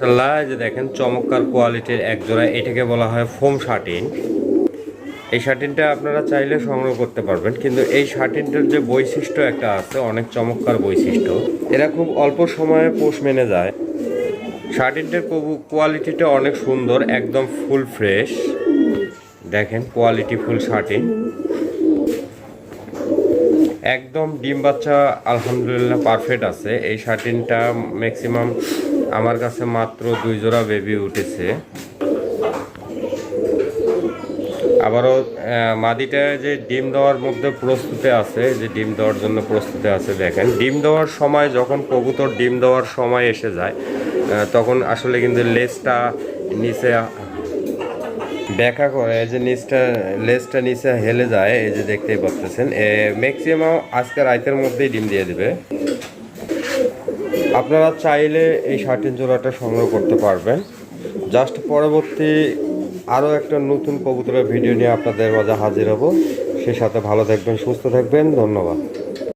মাশাআল্লাহ, যে দেখেন চমৎকার কোয়ালিটির এক জোড়া এটাকে বলা হয় ফোম শার্টিন এই শার্টিনটা আপনারা চাইলে সংগ্রহ করতে পারবেন কিন্তু এই শার্টিনটার যে বৈশিষ্ট্য একটা আছে অনেক চমৎকার বৈশিষ্ট্য। এরা খুব অল্প সময়ে পোষ মেনে যায়। শার্টিনটার কোয়ালিটিটা অনেক সুন্দর একদম ফুল ফ্রেশ। দেখেন কোয়ালিটি ফুল শার্টিন একদম ডিম বাচ্চা আলহামদুলিল্লাহ পারফেক্ট আছে। এই শার্টিনটা ম্যাক্সিমাম আমার কাছে মাত্র দুই জোড়া বেবি উঠেছে। আবারও মাদিটা যে ডিম দেওয়ার মধ্যে প্রস্তুতে আছে, যে ডিম দেওয়ার জন্য প্রস্তুতে আছে, দেখেন। ডিম দেওয়ার সময় যখন কবুতর ডিম দেওয়ার সময় এসে যায় তখন আসলে কিন্তু লেজটা নিচে ব্যাকা করে এই যে নিচটা, লেজটা নিচে হেলে যায়, এই যে দেখতেই পাচ্ছেন। ম্যাক্সিমাম আজকে রাতের মধ্যেই ডিম দিয়ে দেবে। আপনারা চাইলে এই শার্টিন জোড়াটা সংগ্রহ করতে পারবেন। জাস্ট পরবর্তী আরও একটা নতুন কবুতরের ভিডিও নিয়ে আপনাদের মাঝে হাজির হব। সে সাথে ভালো থাকবেন, সুস্থ থাকবেন। ধন্যবাদ।